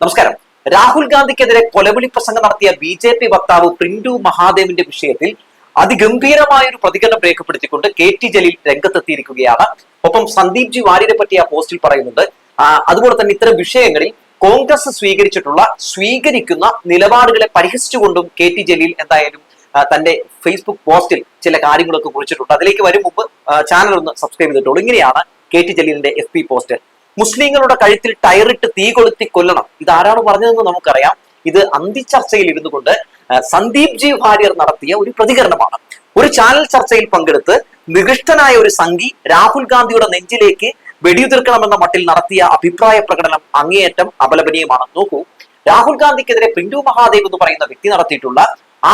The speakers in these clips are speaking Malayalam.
നമസ്കാരം. രാഹുൽ ഗാന്ധിക്കെതിരെ കൊലവിളി പ്രസംഗം നടത്തിയ ബി ജെ പി വക്താവ് പ്രിന്റു മഹാദേവിന്റെ വിഷയത്തിൽ അതിഗംഭീരമായ ഒരു പ്രതികരണം രേഖപ്പെടുത്തിക്കൊണ്ട് കെ ടി ജലീൽ രംഗത്തെത്തിയിരിക്കുകയാണ്. ഒപ്പം സന്ദീപ് ജി വാര്യരെ പറ്റി ആ പോസ്റ്റിൽ പറയുന്നുണ്ട്. അതുപോലെ തന്നെ ഇത്തരം വിഷയങ്ങളിൽ കോൺഗ്രസ് സ്വീകരിച്ചിട്ടുള്ള സ്വീകരിക്കുന്ന നിലപാടുകളെ പരിഹസിച്ചുകൊണ്ടും കെ ടി ജലീൽ എന്തായാലും തന്റെ ഫേസ്ബുക്ക് പോസ്റ്റിൽ ചില കാര്യങ്ങളൊക്കെ കുറിച്ചിട്ടുണ്ട്. അതിലേക്ക് വരും മുമ്പ് ചാനൽ ഒന്ന് സബ്സ്ക്രൈബ് ചെയ്തിട്ടുള്ളൂ ഇങ്ങനെയാണ് കെ ടി ജലീലിന്റെ എഫ് പോസ്റ്റ്. മുസ്ലിങ്ങളുടെ കഴുത്തിൽ ടയറിട്ട് തീ കൊളുത്തി കൊല്ലണം. ഇത് ആരാണ് പറഞ്ഞതെന്ന് നമുക്കറിയാം. ഇത് അന്തിച്ചർച്ചയിൽ ഇരുന്നു കൊണ്ട് സന്ദീപ് ജി വാര്യർ നടത്തിയ ഒരു പ്രതികരണമാണ്. ഒരു ചാനൽ ചർച്ചയിൽ പങ്കെടുത്ത് നികൃഷ്ടനായ ഒരു സംഘി രാഹുൽ ഗാന്ധിയുടെ നെഞ്ചിലേക്ക് വെടിയുതിർക്കണമെന്ന മട്ടിൽ നടത്തിയ അഭിപ്രായ പ്രകടനം അങ്ങേയറ്റം അപലപനീയമാണ്. നോക്കൂ രാഹുൽ ഗാന്ധിക്കെതിരെ പിന്റു മഹാദേവ് എന്ന് പറയുന്ന വ്യക്തി നടത്തിയിട്ടുള്ള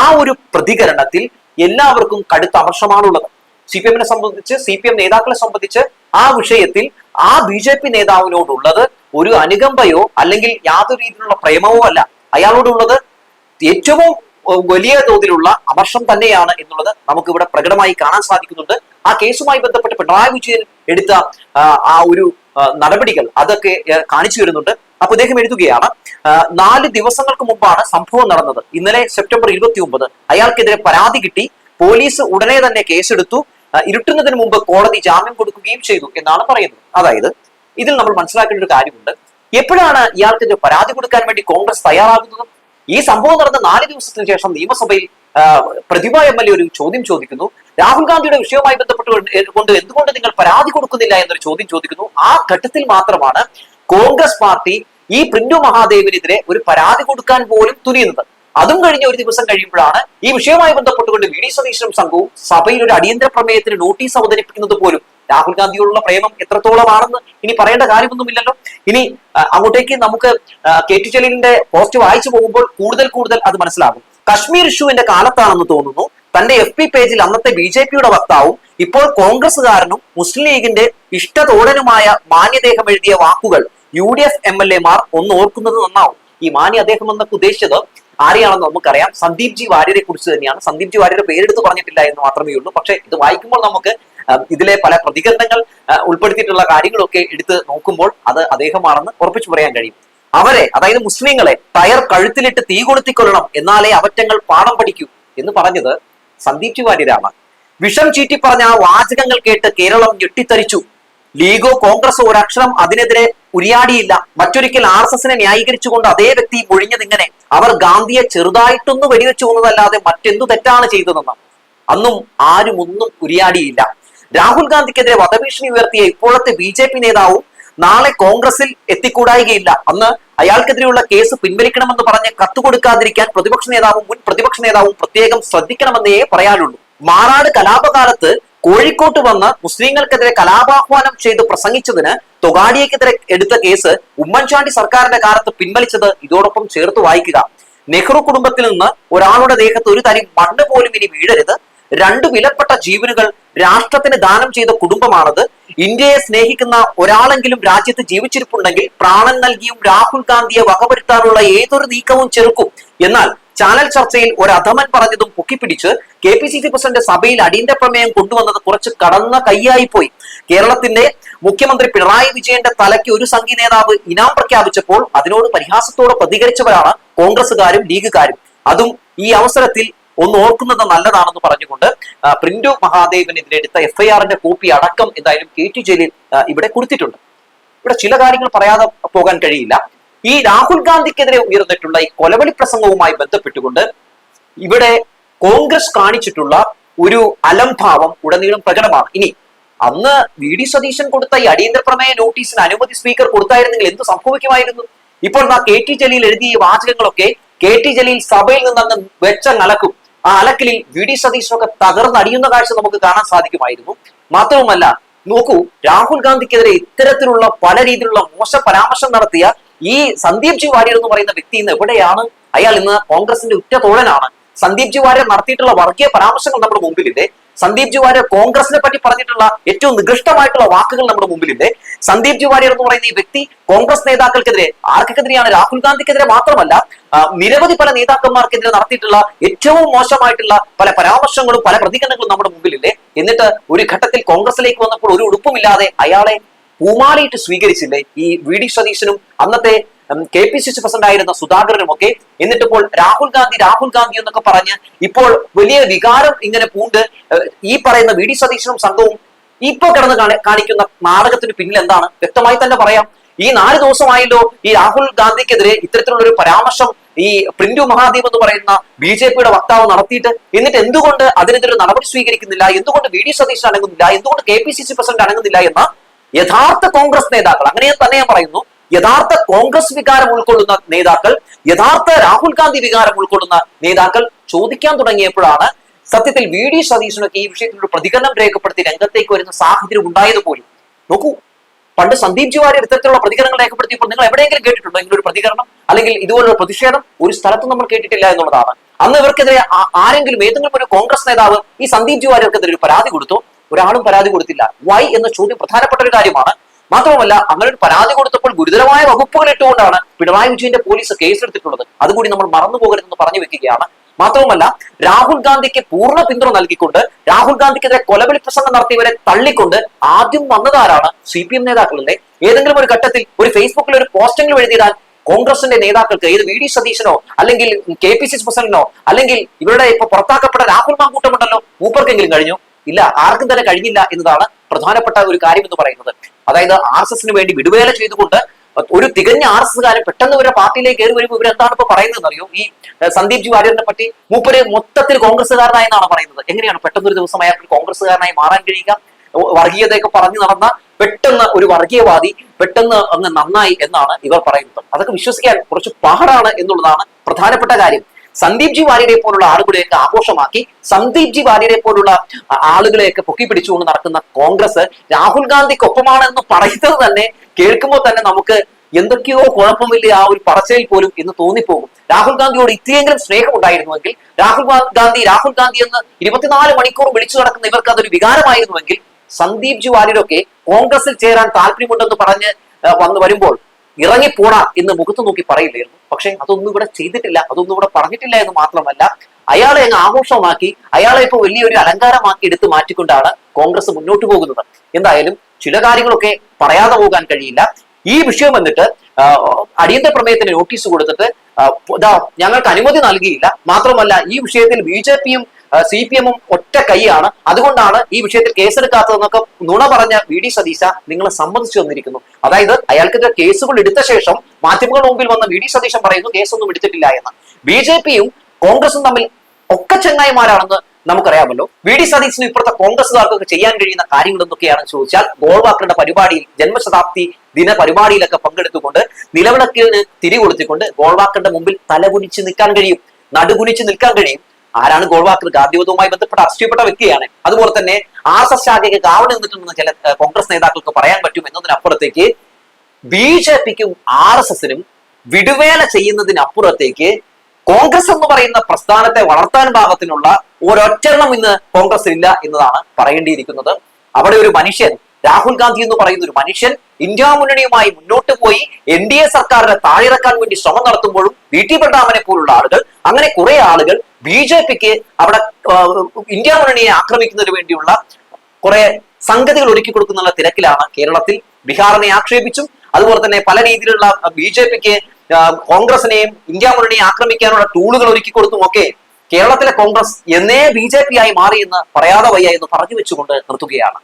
ആ ഒരു പ്രതികരണത്തിൽ എല്ലാവർക്കും കടുത്ത അമർഷമാണുള്ളത്. സി പി എമ്മിനെ സംബന്ധിച്ച് സി പി എം നേതാക്കളെ സംബന്ധിച്ച് ആ വിഷയത്തിൽ ആ ബി ജെ പി നേതാവിനോടുള്ളത് ഒരു അനുകമ്പയോ അല്ലെങ്കിൽ യാതൊരു രീതിയിലുള്ള പ്രേമവോ അല്ല. അയാളോടുള്ളത് ഏറ്റവും വലിയ തോതിലുള്ള അമർഷം തന്നെയാണ് എന്നുള്ളത് നമുക്ക് ഇവിടെ പ്രകടമായി കാണാൻ സാധിക്കുന്നുണ്ട്. ആ കേസുമായി ബന്ധപ്പെട്ട് പിണറായി വിജയൻ എടുത്ത ആ, ആ ഒരു നടപടികൾ അതൊക്കെ കാണിച്ചു വരുന്നുണ്ട് അപ്പൊ ഇദ്ദേഹം എഴുതുകയാണ് നാല് ദിവസങ്ങൾക്ക് മുമ്പാണ് സംഭവം നടന്നത്. ഇന്നലെ സെപ്റ്റംബർ ഇരുപത്തി ഒമ്പത് അയാൾക്കെതിരെ പരാതി കിട്ടി. പോലീസ് ഉടനെ തന്നെ കേസെടുത്തു. ഇരുട്ടുന്നതിന് മുമ്പ് കോടതി ജാമ്യം കൊടുക്കുകയും ചെയ്തു എന്നാണ് പറയുന്നത്. അതായത് ഇതിൽ നമ്മൾ മനസ്സിലാക്കേണ്ട ഒരു കാര്യമുണ്ട്. എപ്പോഴാണ് ഇയാൾക്കെതിരെ പരാതി കൊടുക്കാൻ വേണ്ടി കോൺഗ്രസ് തയ്യാറാകുന്നതും? ഈ സംഭവം നടന്ന നാല് ദിവസത്തിന് ശേഷം നിയമസഭയിൽ പ്രതിഭ എം എൽ എ ഒരു ചോദ്യം ചോദിക്കുന്നു. രാഹുൽ ഗാന്ധിയുടെ വിഷയവുമായി ബന്ധപ്പെട്ട് കൊണ്ട് എന്തുകൊണ്ട് നിങ്ങൾ പരാതി കൊടുക്കുന്നില്ല എന്നൊരു ചോദ്യം ചോദിക്കുന്നു. ആ ഘട്ടത്തിൽ മാത്രമാണ് കോൺഗ്രസ് പാർട്ടി ഈ പ്രിന്റു മഹാദേവിനെതിരെ ഒരു പരാതി കൊടുക്കാൻ പോലും തുനിയുന്നത്. അതും കഴിഞ്ഞ ഒരു ദിവസം കഴിയുമ്പോഴാണ് ഈ വിഷയവുമായി ബന്ധപ്പെട്ടുകൊണ്ട് വി ഡി സതീശനും സംഘവും സഭയിൽ ഒരു അടിയന്തര പ്രമേയത്തിന് നോട്ടീസ് അവതരിപ്പിക്കുന്നത് പോലും രാഹുൽ ഗാന്ധിയോടുള്ള പ്രേമം എത്രത്തോളമാണെന്ന് ഇനി പറയേണ്ട കാര്യമൊന്നുമില്ലല്ലോ. ഇനി അങ്ങോട്ടേക്ക് നമുക്ക് കെ ടി ജലീലിന്റെ പോസ്റ്റ് വായിച്ചു പോകുമ്പോൾ കൂടുതൽ കൂടുതൽ അത് മനസ്സിലാകും. കശ്മീർ ഇഷ്യൂവിന്റെ കാലത്താണെന്ന് തോന്നുന്നു. തന്റെ എഫ് പി പേജിൽ അന്നത്തെ ബി ജെ പിയുടെ വക്താവും ഇപ്പോൾ കോൺഗ്രസുകാരനും മുസ്ലിം ലീഗിന്റെ ഇഷ്ടതോടനുമായ മാന്യദേഹം എഴുതിയ വാക്കുകൾ U D F M L എമാർ ഒന്ന് ഓർക്കുന്നത് നന്നാവും. ഈ മാന്യ അദ്ദേഹം എന്നൊക്കെ ഉദ്ദേശിച്ചത് ആരെയാണെന്ന് നമുക്കറിയാം. സന്ദീപ് ജി വാര്യരെ കുറിച്ച് തന്നെയാണ്. സന്ദീപ് ജി വാര്യരെ പേരെടുത്ത് പറഞ്ഞിട്ടില്ല എന്ന് മാത്രമേ ഉള്ളൂ. പക്ഷേ ഇത് വായിക്കുമ്പോൾ നമുക്ക് ഇതിലെ പല പ്രതികരണങ്ങൾ ഉൾപ്പെടുത്തിയിട്ടുള്ള കാര്യങ്ങളൊക്കെ എടുത്ത് നോക്കുമ്പോൾ അത് അദ്ദേഹമാണെന്ന് ഉറപ്പിച്ചു പറയാൻ കഴിയും. അവരെ അതായത് മുസ്ലിങ്ങളെ ടയർ കഴുത്തിലിട്ട് തീ കൊളുത്തിക്കൊള്ളണം എന്നാലേ അവറ്റങ്ങൾ പാഠം പഠിക്കൂ എന്ന് പറഞ്ഞത് സന്ദീപ് വാര്യരാണ്. വിഷം ചീറ്റി പറഞ്ഞ ആ വാചകങ്ങൾ കേട്ട് കേരളം ഞെട്ടിത്തരിച്ചു. ലീഗോ കോൺഗ്രസോ ഒരക്ഷരം അതിനെതിരെ ഉരിയാടിയില്ല. മറ്റൊരിക്കൽ ആർ എസ് എസിനെ ന്യായീകരിച്ചുകൊണ്ട് അതേ വ്യക്തി മൊഴിഞ്ഞതിങ്ങനെ അവർ ഗാന്ധിയെ ചെറുതായിട്ടൊന്ന് വെടിവെച്ചു കൊന്നതല്ലാതെ മറ്റെന്തു തെറ്റാണ് ചെയ്തതെന്ന്. അന്നും ആരും ഒന്നും ഉരിയാടിയില്ല. രാഹുൽ ഗാന്ധിക്കെതിരെ വധഭീഷണി ഉയർത്തിയ ഇപ്പോഴത്തെ ബി ജെ പി നേതാവും നാളെ കോൺഗ്രസിൽ എത്തിക്കൂടായികയില്ല. അന്ന് അയാൾക്കെതിരെയുള്ള കേസ് പിൻവലിക്കണമെന്ന് പറഞ്ഞ് കത്ത് കൊടുക്കാതിരിക്കാൻ പ്രതിപക്ഷ നേതാവും മുൻ പ്രതിപക്ഷ നേതാവും പ്രത്യേകം ശ്രദ്ധിക്കണമെന്നേ പറയാനുള്ളൂ. മാറാട് കലാപകാലത്ത് കോഴിക്കോട്ട് വന്ന് മുസ്ലിങ്ങൾക്കെതിരെ കലാപാഹ്വാനം ചെയ്ത് പ്രസംഗിച്ചതിന് തൊഗാഡിയക്കെതിരെ എടുത്ത കേസ് ഉമ്മൻചാണ്ടി സർക്കാരിന്റെ കാലത്ത് പിൻവലിച്ചത് ഇതോടൊപ്പം ചേർത്ത് വായിക്കുക. നെഹ്റു കുടുംബത്തിൽ നിന്ന് ഒരാളുടെ ദേഹത്ത് ഒരു തരി മണ്ണ് പോലും ഇനി വീഴരുത്. രണ്ട് വിലപ്പെട്ട ജീവനുകൾ രാഷ്ട്രത്തിന് ദാനം ചെയ്ത കുടുംബമാണത്. ഇന്ത്യയെ സ്നേഹിക്കുന്ന ഒരാളെങ്കിലും രാജ്യത്ത് ജീവിച്ചിരിപ്പുണ്ടെങ്കിൽ പ്രാണൻ നൽകിയും രാഹുൽ ഗാന്ധിയെ വകവരുത്താനുള്ള ഏതൊരു നീക്കവും ചെറുക്കും. എന്നാൽ ചാനൽ ചർച്ചയിൽ ഒരു അധമൻ പറഞ്ഞതും പൊക്കിപ്പിടിച്ച് K P C C president സഭയിൽ അടിയന്തര പ്രമേയം കൊണ്ടുവന്നത് കുറച്ച് കടന്ന കൈയായി പോയി. കേരളത്തിന്റെ മുഖ്യമന്ത്രി പിണറായി വിജയന്റെ തലയ്ക്ക് ഒരു സംഘി നേതാവ് ഇനാം പ്രഖ്യാപിച്ചപ്പോൾ അതിനോട് പരിഹാസത്തോടെ പ്രതികരിച്ചവരാണ് കോൺഗ്രസുകാരും ലീഗുകാരും. അതും ഈ അവസരത്തിൽ ഒന്ന് ഓർക്കുന്നത് നല്ലതാണെന്ന് പറഞ്ഞുകൊണ്ട് പ്രിന്റു മഹാദേവനെതിരെ എടുത്ത എഫ്ഐആറിന്റെ കോപ്പി അടക്കം എന്തായാലും കെ ടി ജലീൽ ഇവിടെ കൊടുത്തിട്ടുണ്ട്. ഇവിടെ ചില കാര്യങ്ങൾ പറയാതെ പോകാൻ കഴിയില്ല. ഈ രാഹുൽ ഗാന്ധിക്കെതിരെ ഉയർന്നിട്ടുള്ള ഈ കൊലവിളി പ്രസംഗവുമായി ബന്ധപ്പെട്ടുകൊണ്ട് ഇവിടെ കോൺഗ്രസ് കാണിച്ചിട്ടുള്ള ഒരു അലംഭാവം ഉടനീളം പ്രകടമാണ്. ഇനി അന്ന് വി ഡി സതീശൻ കൊടുത്ത ഈ അടിയന്തര പ്രമേയ നോട്ടീസിന് അനുമതി സ്പീക്കർ കൊടുത്തായിരുന്നെങ്കിൽ എന്ത് സംഭവിക്കുമായിരുന്നു? ഇപ്പോൾ നാ കെ ടി ജലീൽ എഴുതിയ വാചകങ്ങളൊക്കെ കെ ടി ജലീൽ സഭയിൽ നിന്ന് അന്ന് വെച്ച നലക്കും ആ അലക്കിലിൽ വി ഡി സതീശനൊക്കെ തകർന്നടിയുന്ന കാഴ്ച നമുക്ക് കാണാൻ സാധിക്കുമായിരുന്നു. മാത്രവുമല്ല നോക്കൂ രാഹുൽ ഗാന്ധിക്കെതിരെ ഇത്തരത്തിലുള്ള പല രീതിയിലുള്ള മോശ പരാമർശം നടത്തിയ ഈ സന്ദീപ് ജി വാര്യർ എന്ന് പറയുന്ന വ്യക്തി ഇന്ന് എവിടെയാണ്? അയാൾ ഇന്ന് കോൺഗ്രസിന്റെ ഉറ്റ തോഴനാണ് സന്ദീപ് ജി വാര്യർ നടത്തിയിട്ടുള്ള വർഗീയ പരാമർശങ്ങൾ നമ്മുടെ മുമ്പിലില്ലേ? സന്ദീപ് ജി വാര്യർ കോൺഗ്രസിനെ പറ്റി പറഞ്ഞിട്ടുള്ള ഏറ്റവും നികൃഷ്ടമായിട്ടുള്ള വാക്കുകൾ നമ്മുടെ മുമ്പിലില്ലേ? സന്ദീപ് ജി വാര്യർ എന്ന് പറയുന്ന ഈ വ്യക്തി കോൺഗ്രസ് നേതാക്കൾക്കെതിരെ ആർക്കെതിരെയാണ് രാഹുൽ ഗാന്ധിക്കെതിരെ മാത്രമല്ല നിരവധി പല നേതാക്കന്മാർക്കെതിരെ നടത്തിയിട്ടുള്ള ഏറ്റവും മോശമായിട്ടുള്ള പല പരാമർശങ്ങളും പല പ്രതികരണങ്ങളും നമ്മുടെ മുമ്പിലില്ലേ? എന്നിട്ട് ഒരു ഘട്ടത്തിൽ കോൺഗ്രസിലേക്ക് വന്നപ്പോൾ ഒരു ഉടുപ്പുമില്ലാതെ അയാളെ പൂമാലയിട്ട് സ്വീകരിച്ചില്ലേ? ഈ വി ഡി സതീശനും അന്നത്തെ K P C C president ആയിരുന്ന സുധാകരനും ഒക്കെ. എന്നിട്ടിപ്പോൾ രാഹുൽ ഗാന്ധി രാഹുൽ ഗാന്ധി എന്നൊക്കെ പറഞ്ഞ് ഇപ്പോൾ വലിയ വികാരം ഇങ്ങനെ പൂണ്ട് ഈ പറയുന്ന വി ഡി സതീശനും സംഘവും ഇപ്പൊ കിടന്ന് കാണിക്കുന്ന നാടകത്തിന് പിന്നിൽ എന്താണ്? വ്യക്തമായി തന്നെ പറയാം. ഈ നാല് ദിവസമായല്ലോ ഈ രാഹുൽ ഗാന്ധിക്കെതിരെ ഇത്തരത്തിലുള്ള ഒരു പരാമർശം ഈ പ്രിന്റു മഹാദേവ് എന്ന് പറയുന്ന ബി ജെ പിയുടെ വക്താവ് നടത്തിയിട്ട് എന്നിട്ട് എന്തുകൊണ്ട് അതിനെതിരെ നടപടി സ്വീകരിക്കുന്നില്ല? എന്തുകൊണ്ട് വി ഡി സതീശൻ അടങ്ങുന്നില്ല എന്തുകൊണ്ട് K P C C president അടങ്ങുന്നില്ല എന്ന യഥാർത്ഥ കോൺഗ്രസ് നേതാക്കൾ അങ്ങനെ തന്നെ ഞാൻ പറയുന്നു യഥാർത്ഥ കോൺഗ്രസ് വികാരം ഉൾക്കൊള്ളുന്ന നേതാക്കൾ യഥാർത്ഥ രാഹുൽ ഗാന്ധി വികാരം ഉൾക്കൊള്ളുന്ന നേതാക്കൾ ചോദിക്കാൻ തുടങ്ങിയപ്പോഴാണ് സത്യത്തിൽ വി ഡി സതീശനൊക്കെ ഈ വിഷയത്തിൽ ഒരു പ്രതികരണം രേഖപ്പെടുത്തി രംഗത്തേക്ക് വരുന്ന സാഹചര്യം ഉണ്ടായത് പോലും നോക്കൂ പണ്ട് സന്ദീപ് ജിവാരി ഇത്തരത്തിലുള്ള പ്രതികരണങ്ങൾ രേഖപ്പെടുത്തിയപ്പോൾ നിങ്ങൾ എവിടെയെങ്കിലും കേട്ടിട്ടുണ്ടോ ഇങ്ങനെ ഒരു പ്രതികരണം? അല്ലെങ്കിൽ ഇതുപോലുള്ള പ്രതിഷേധം ഒരു സ്ഥലത്തും നമ്മൾ കേട്ടിട്ടില്ല എന്നുള്ളതാണ്. അന്ന് ഇവർക്കെതിരെ ആരെങ്കിലും ഏതെങ്കിലും ഒരു കോൺഗ്രസ് നേതാവ് ഈ സന്ദീപ് ജി വാര്യർക്കെതിരെ ഒരു പരാതി കൊടുത്തു. ഒരാളും പരാതി കൊടുത്തില്ല. വൈ എന്ന ചോദ്യം പ്രധാനപ്പെട്ട ഒരു കാര്യമാണ്. മാത്രമല്ല അങ്ങനെ ഒരു പരാതി കൊടുത്തപ്പോൾ ഗുരുതരമായ വകുപ്പുകൾ ഇട്ടുകൊണ്ടാണ് പിണറായി വിജയന്റെ പോലീസ് കേസെടുത്തിട്ടുള്ളത്. അതുകൂടി നമ്മൾ മറന്നു പോകരുതെന്ന് പറഞ്ഞു വെക്കുകയാണ്. മാത്രവുമല്ല രാഹുൽ ഗാന്ധിക്ക് പൂർണ പിന്തുണ നൽകിക്കൊണ്ട് രാഹുൽ ഗാന്ധിക്കെതിരെ കൊലവിളി പ്രസംഗം നടത്തിയവരെ തള്ളിക്കൊണ്ട് ആദ്യം വന്നതാരാണ് സി പി എം നേതാക്കളല്ലേ ഏതെങ്കിലും ഒരു ഘട്ടത്തിൽ ഒരു ഫേസ്ബുക്കിൽ ഒരു പോസ്റ്റിംഗ് എഴുതിയിടാൻ കോൺഗ്രസിന്റെ നേതാക്കൾക്ക് ഏത് വി ഡി സതീശനോ അല്ലെങ്കിൽ കെ പി സി സി പ്രസിഡന്റിനോ അല്ലെങ്കിൽ ഇവരുടെ ഇപ്പൊ പുറത്താക്കപ്പെട്ട രാഹുൽ മാങ്കൂട്ടമുണ്ടല്ലോ മൂപ്പർക്കെങ്കിലും കഴിഞ്ഞു. ഇല്ല ആർക്കും തന്നെ കഴിഞ്ഞില്ല എന്നതാണ് പ്രധാനപ്പെട്ട ഒരു കാര്യം എന്ന് പറയുന്നത്. അതായത് ആർ എസ് എസിന് വേണ്ടി വിടുവേല ചെയ്തുകൊണ്ട് ഒരു തികഞ്ഞ ആർ എസ് എസ്കാരൻ പെട്ടെന്ന് ഇവരുടെ പാർട്ടിയിലേക്ക് കയറി വരുമ്പോൾ ഇവരെന്താണ് ഇപ്പൊ പറയുന്നത് അറിയോ ഈ സന്ദീപ് ജി വാര്യറിനെ പറ്റി മൂപ്പര് മൊത്തത്തിൽ കോൺഗ്രസ്സുകാരനായി എന്നാണ് പറയുന്നത്. എങ്ങനെയാണ് പെട്ടെന്ന് ഒരു ദിവസം അയാൾക്ക് കോൺഗ്രസ്സുകാരനായി മാറാൻ കഴിയുക? വർഗീയതയൊക്കെ പറഞ്ഞു നടന്ന പെട്ടെന്ന് ഒരു വർഗീയവാദി പെട്ടെന്ന് അങ്ങ് നന്നായി എന്നാണ് ഇവർ പറയുന്നത്. അതൊക്കെ വിശ്വസിക്കാൻ കുറച്ച് പാടാണ് എന്നുള്ളതാണ് പ്രധാനപ്പെട്ട കാര്യം. സന്ദീപ് ജി വാര്യരെ പോലുള്ള ആളുകളെയൊക്കെ ആഘോഷമാക്കി സന്ദീപ് ജി വാര്യരെ പോലുള്ള ആളുകളെയൊക്കെ പൊക്കി പിടിച്ചുകൊണ്ട് നടക്കുന്ന കോൺഗ്രസ് രാഹുൽ ഗാന്ധിക്കൊപ്പമാണ് എന്ന് പറയുന്നത് തന്നെ കേൾക്കുമ്പോൾ തന്നെ നമുക്ക് എന്തൊക്കെയോ കുഴപ്പമില്ല ആ ഒരു പറച്ചയിൽ പോലും എന്ന് തോന്നിപ്പോകും. രാഹുൽ ഗാന്ധിയോട് ഇത്രയെങ്കിലും സ്നേഹം ഉണ്ടായിരുന്നുവെങ്കിൽ രാഹുൽ ഗാന്ധി രാഹുൽ ഗാന്ധി എന്ന് ഇരുപത്തിനാല് മണിക്കൂർ വിളിച്ചു നടക്കുന്ന ഇവർക്ക് അതൊരു വികാരമായിരുന്നുവെങ്കിൽ സന്ദീപ് ജി വാര്യരൊക്കെ കോൺഗ്രസിൽ ചേരാൻ താല്പര്യമുണ്ടെന്ന് പറഞ്ഞ് വന്ന് വരുമ്പോൾ ഇറങ്ങിപ്പോടാ എന്ന് മുഖത്ത് നോക്കി പറയില്ലായിരുന്നു. പക്ഷെ അതൊന്നും ഇവിടെ ചെയ്തിട്ടില്ല അതൊന്നും ഇവിടെ പറഞ്ഞിട്ടില്ല എന്ന് മാത്രമല്ല അയാളെ അങ്ങ് ആഘോഷമാക്കി അയാളെ ഇപ്പൊ വലിയൊരു അലങ്കാരമാക്കി എടുത്ത് മാറ്റിക്കൊണ്ടാണ് കോൺഗ്രസ് മുന്നോട്ട് പോകുന്നത്. എന്തായാലും ചില കാര്യങ്ങളൊക്കെ പറയാതെ പോകാൻ കഴിയില്ല. ഈ വിഷയം വന്നിട്ട് അടിയന്തര പ്രമേയത്തിന് നോട്ടീസ് കൊടുത്തിട്ട് ഞങ്ങൾക്ക് അനുമതി നൽകിയില്ല. മാത്രമല്ല ഈ വിഷയത്തിൽ ബി ജെ പിയും സി പി എമ്മും ഒറ്റ കൈയാണ്. അതുകൊണ്ടാണ് ഈ വിഷയത്തിൽ കേസെടുക്കാത്തതെന്നൊക്കെ നുണ പറഞ്ഞ വി ഡി സതീശ നിങ്ങൾ സമ്മതിച്ചു തന്നിരിക്കുന്നു അതായത് അയാൾക്കെതിരെ കേസുകൾ എടുത്ത ശേഷം മാധ്യമങ്ങളുടെ മുമ്പിൽ വന്ന വി ഡി സതീശൻ പറയുന്നു കേസൊന്നും എടുത്തിട്ടില്ല എന്ന്. ബി ജെ പിയും കോൺഗ്രസും തമ്മിൽ ഒക്കെ ചെങ്ങായിമാരാണെന്ന് നമുക്കറിയാമല്ലോ. വി ഡി സതീശനും ഇപ്പോഴത്തെ കോൺഗ്രസുകാർക്കൊക്കെ ചെയ്യാൻ കഴിയുന്ന കാര്യങ്ങൾ എന്തൊക്കെയാണെന്ന് ചോദിച്ചാൽ ഗോൾവാക്കറുടെ പരിപാടിയിൽ ജന്മശതാബ്ദി ദിന പരിപാടിയിലൊക്കെ പങ്കെടുത്തുകൊണ്ട് നിലവിളക്കിന് തിരികൊളുത്തിക്കൊണ്ട് ഗോൾവാക്കറുടെ മുമ്പിൽ തലകുനിച്ച് നിൽക്കാൻ കഴിയും നടുകുനിച്ച് നിൽക്കാൻ കഴിയും. ആരാണ് ഗോൾവാക്കർ ഗാന്ധിവധവുമായി ബന്ധപ്പെട്ട് അറസ്റ്റ് ചെയ്യപ്പെട്ട വ്യക്തിയാണ്. അതുപോലെ തന്നെ ആർ എസ് എസ് ശാഖയ്ക്ക് കാവൽ നിന്നിട്ടുണ്ടെന്ന് ചില കോൺഗ്രസ് നേതാക്കൾക്ക് പറയാൻ പറ്റും എന്നതിനപ്പുറത്തേക്ക് ബി ജെ പിക്കും ആർ എസ് എസിനും വിടുവേല ചെയ്യുന്നതിനപ്പുറത്തേക്ക് കോൺഗ്രസ് എന്ന് പറയുന്ന പ്രസ്ഥാനത്തെ വളർത്താൻ പാകത്തിനുള്ള ഒരൊറ്റെണ്ണം ഇന്ന് കോൺഗ്രസ് ഇല്ല എന്നതാണ് പറയേണ്ടിയിരിക്കുന്നത്. അവിടെ ഒരു മനുഷ്യൻ രാഹുൽ ഗാന്ധി എന്ന് പറയുന്ന ഒരു മനുഷ്യൻ ഇന്ത്യ മുന്നണിയുമായി മുന്നോട്ട് പോയി എൻ ഡി എ സർക്കാരിനെ താഴിറക്കാൻ വേണ്ടി ശ്രമം നടത്തുമ്പോഴും വി ടി പ്രതാപനെ പോലുള്ള ആളുകൾ അങ്ങനെ കുറെ ആളുകൾ ബി ജെ പിക്ക് അവിടെ ഇന്ത്യ മുന്നണിയെ ആക്രമിക്കുന്നതിന് വേണ്ടിയുള്ള കുറെ സംഗതികൾ ഒരുക്കി കൊടുക്കുന്നുള്ള തിരക്കിലാണ് കേരളത്തിൽ ബീഹാറിനെ ആക്ഷേപിച്ചും അതുപോലെ തന്നെ പല രീതിയിലുള്ള ബി ജെ പിക്ക് കോൺഗ്രസിനെയും ഇന്ത്യ മുന്നണിയെ ആക്രമിക്കാനുള്ള ടൂളുകൾ ഒരുക്കി കൊടുത്തും ഒക്കെ കേരളത്തിലെ കോൺഗ്രസ് എന്നേ ബി ജെ പി ആയി മാറി എന്ന് പറയാതെ വയ്യ എന്ന് പറഞ്ഞു വെച്ചുകൊണ്ട് നിർത്തുകയാണ്.